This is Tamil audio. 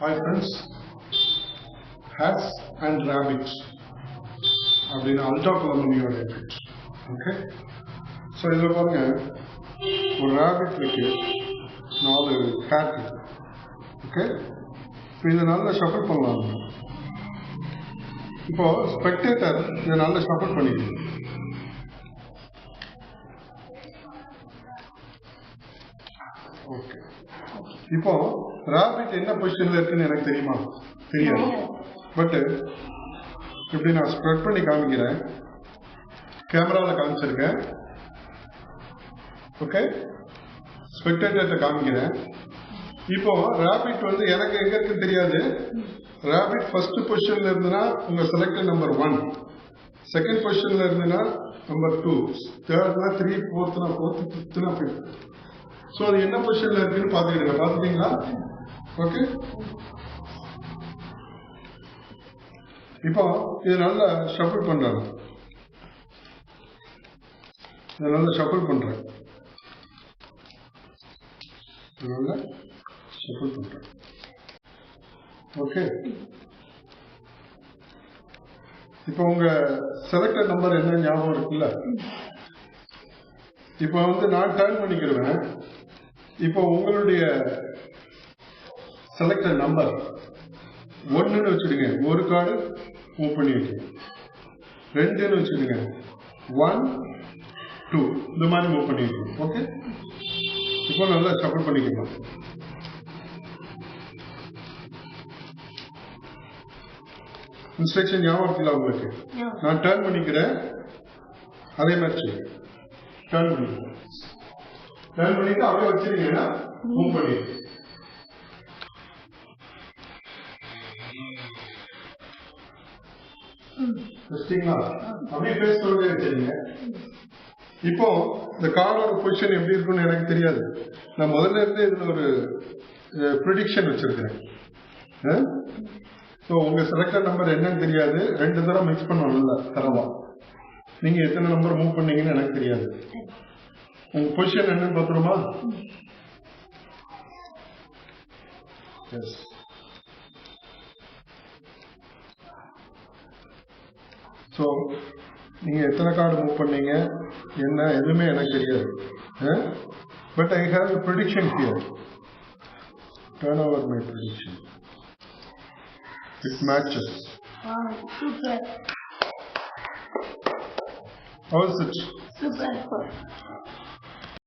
Hi friends, hats and rabbits அப்படின்னு அல்டா குலமணியோட எஃபெக்ட் ஓகே ஸோ இதில் பாருங்க ஒரு ரேபிட் இருக்கு நாலு ஹேட் இருக்கு ஓகே இப்போ இதை நல்லா ஷஃபிள் பண்ணலாம் நம்ம. இப்போ ஸ்பெக்டேட்டர் இதை நல்லா ஷஃபிள் பண்ணிக்கணும் ஓகே இப்போ ராபிட் என்ன பொசிஷன்ல இருக்குன்னு எனக்கு தெரியுமா தெரியாது பட் இப்படி நான் ஸ்ப்ரெட் பண்ணி காமிக்கிறேன் கேமராவில் காமிச்சிருக்கேன் ஓகே ஸ்பெக்டேட்டர்கிட்ட காமிக்கிறேன் இப்போ ராபிட் வந்து எனக்கு எங்க இருக்குன்னு தெரியாது ராபிட் ஃபர்ஸ்ட் பொசிஷன்ல இருந்ததுன்னா உங்க செலக்டட் நம்பர் ஒன் செகண்ட் பொசிஷன்ல இருந்ததுன்னா நம்பர் டூ தேர்ட்னா த்ரீ ஃபோர்த்னா ஃபோர்த் ஃபிஃப்த்னா ஃபிஃப்த் ஸோ அது என்ன பொசிஷன்ல இருக்குன்னு பாத்துக்கிடுங்க பாத்துட்டீங்களா ஓகே இப்போ இது நல்லா ஷஃபிள் பண்றாங்க இது நல்லா ஷஃபிள் பண்றேன் நல்லா ஷஃபிள் பண்றேன் ஓகே இப்போ உங்க செலக்டட் நம்பர் என்ன ஞாபகம் இருக்குல்ல? இப்போ வந்து நான் டர்ன் பண்ணிக்கிடுவேன் இப்போ உங்களுடைய செலக்டட் நம்பர் ஒன்றுன்னு வச்சுடுங்க. ஒரு கார்டு மூவ் பண்ணி வைக்கணும் ரெண்டுன்னு வச்சுடுங்க. ஒன் டூ இந்த மாதிரி மூவ் பண்ணி வைக்கணும் ஓகே இப்போ நல்லா ஷஃபிள் பண்ணிக்கலாம். இன்ஸ்ட்ரக்ஷன் இருக்குல்ல உங்களுக்கு. நான் டர்ன் பண்ணிக்கிறேன். அதே மாதிரி டர்ன் பண்ணிக்கிறேன் டர்ன் பண்ணிட்டு அப்படியே வச்சிருக்கீங்கன்னா மூவ் பண்ணிடுங்க. வச்சிட்டீங்களா? அப்படியே பேஸ் சொல்லிட்டே வச்சிருங்க. இப்போ இந்த காரோட பொசிஷன் எப்படி இருக்குன்னு எனக்கு தெரியாது. நான் முதல்ல இருந்து இதுல ஒரு ப்ரிடிக்ஷன் வச்சிருக்கிறேன். ஸோ உங்க செலக்டர் நம்பர் என்னன்னு தெரியாது. ரெண்டு தடவை மிக்ஸ் பண்ணணும்ல தரமா நீங்க எத்தனை நம்பர் மூவ் பண்ணீங்கன்னு எனக்கு தெரியாது. உங்க பொசிஷன் என்னன்னு பார்த்துருமா எஸ் ஸோ நீங்கள் எத்தனை கார்டு மூவ் பண்ணீங்க என்ன எதுவுமே எனக்கு தெரியாது but I have prediction here turn over my prediction it matches Wow, super, how's it super, cool.